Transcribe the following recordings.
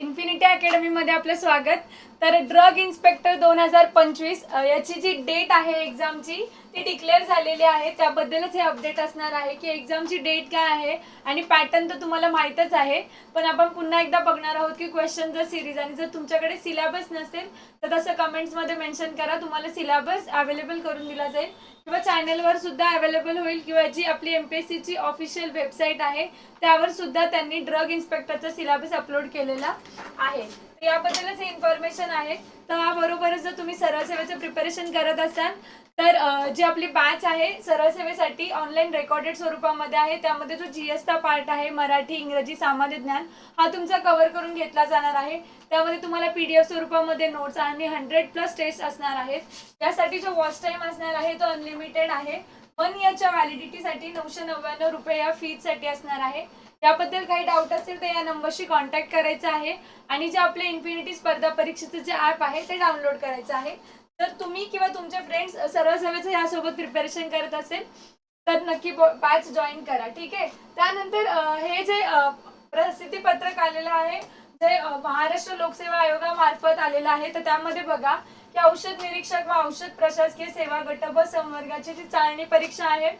Infinity अकॅडमीमध्ये आपलं स्वागत. तर ड्रग इन्स्पेक्टर दोन हजार पंचवीस याची जी डेट आहे एक्झामची ती डिक्लेअर झालेले आहे. त्याबद्दलच हे अपडेट असणार आहे की एक्झामची डेट काय आहे आणि पॅटर्न तर तुम्हाला माहीतच आहे. पण आपण पुन्हा एकदा बघणार आहोत की क्वेश्चन जर सिरीज आणि जर तुमच्याकडे सिलेबस नसेल तर तसं कमेंट्समध्ये मेन्शन करा. तुम्हाला सिलेबस अवेलेबल करून दिला जाईल. किंवा चॅनलवर सुद्धा अवेलेबल होईल किंवा जी आपली एम पी एस सीची ऑफिशियल वेबसाईट आहे त्यावर सुद्धा त्यांनी ड्रग इन्स्पेक्टरचा सिलेबस अपलोड केलेला आहे. तर याबद्दलच हे इन्फॉर्मेशन आहे. तर बरोबरच जर तुम्ही सरळ सेवेचं प्रिपरेशन करत असाल तर जी आपली बॅच आहे सरळ सेवेसाठी ऑनलाईन रेकॉर्डेड स्वरूपामध्ये आहे. त्यामध्ये जो जी एसचा पार्ट आहे मराठी इंग्रजी सामान्य ज्ञान हा तुमचा कव्हर करून घेतला जाणार आहे. त्यामध्ये तुम्हाला पी डी एफ स्वरूपामध्ये नोट्स आणि हंड्रेड प्लस टेस्ट असणार आहेत. यासाठी जो वॉच टाईम असणार आहे तो अनलिमिटेड आहे. वन इयरच्या व्हॅलिडिटीसाठी नऊशे नव्याण्णव रुपये या फीजसाठी असणार आहे. याबद्दल काही डाऊट असेल तर या नंबरशी कॉन्टॅक्ट करायचा आहे. आणि जे आपले इन्फिनिटी स्पर्धा परीक्षेचं जे ॲप आहे ते डाउनलोड करायचं आहे. जर तुम्ही किंवा तुमचे फ्रेंड्स सरळ सेवेचं यासोबत प्रिपरेशन करत असेल तर नक्की बॅच जॉईन करा ठीक आहे? त्यानंतर हे जे प्रसिद्धी पत्रक आलेलं आहे जे महाराष्ट्र लोकसेवा आयोगामार्फत आलेलं आहे तर त्यामध्ये बघा की औषध निरीक्षक व औषध प्रशासकीय सेवा गट ब संवर्गाची जी चाळणी परीक्षा आहे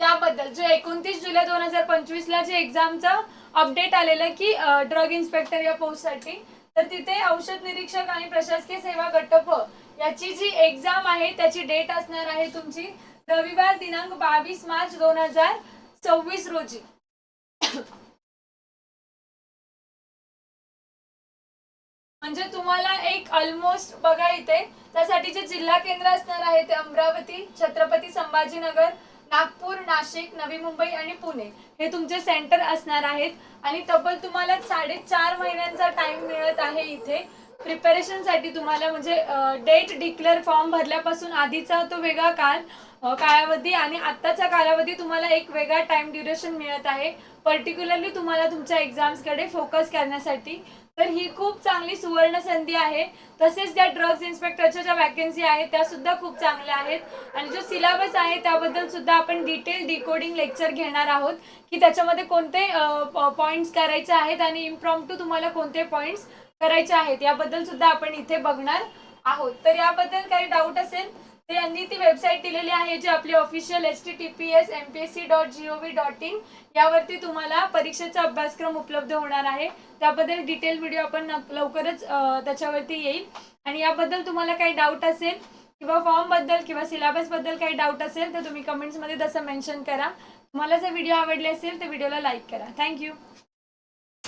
त्याबद्दल जे एकोणतीस जुलै दोन हजार पंचवीस ला जे एक्झामचं अपडेट आलेलं की ड्रग इन्स्पेक्टर या पोस्टसाठी तर तिथे औषध निरीक्षक आणि प्रशासकीय सेवा गटप याची जी एक्झाम आहे त्याची डेट असणार आहे तुमची रविवार दिनांक बावीस मार्च दोन हजार सव्वीस रोजी. म्हणजे तुम्हाला एक ऑलमोस्ट बघा इथे त्यासाठी जे जिल्हा केंद्र असणार आहे ते अमरावती छत्रपती संभाजीनगर नागपूर नाशिक नवी मुंबई आणि पुणे हे तुमचे सेंटर असणार आहेत. आणि तब्बल तुम्हाला साडेचार महिन्यांचा टाइम मिळत आहे इथे. प्रिपरेशनसाठी तुम्हाला म्हणजे डेट डिक्लेअर फॉर्म भरल्यापासून आधीचा तो वेगळा काल कालावधी आणि आत्ताचा कालावधी तुम्हाला एक वेगळा टाइम ड्युरेशन मिळत आहे. पर्टिक्युलरली तुम्हाला तुमच्या एक्झाम्सकडे फोकस करण्यासाठी. तर ही खूप चांगली सुवर्ण संधी आहे. तसेच ज्या ड्रग्ज इन्स्पेक्टरच्या ज्या वॅकन्सी आहेत त्या सुद्धा खूप चांगल्या आहेत. आणि जो सिलेबस आहे त्याबद्दल सुद्धा आपण डिटेल डिकोडिंग लेक्चर घेणार आहोत. की त्याच्यामध्ये कोणते पॉइंट्स करायचे आहेत आणि इम्प्रॉम्प्टू तुम्हाला कोणते पॉइंट्स करायचे आहेत याबद्दल सुद्धा आपण इथे बघणार आहोत. तर याबद्दल काही डाऊट असेल तर यांनी ती वेबसाईट दिलेली आहे जी आपली official S T T P S M P S C dot G O V dot in यावरती तुम्हाला परीक्षेचा अभ्यासक्रम उपलब्ध होणार आहे. त्याबद्दल डिटेल व्हिडिओ आपण लवकरच त्याच्यावरती येईल. आणि याबद्दल तुम्हाला काही डाऊट असेल किंवा फॉर्मबद्दल किंवा सिलेबसबद्दल काही डाऊट असेल तर तुम्ही कमेंट्समध्ये तसं मेन्शन करा. तुम्हाला जर व्हिडिओ आवडले असेल तर व्हिडिओला लाईक करा. थँक्यू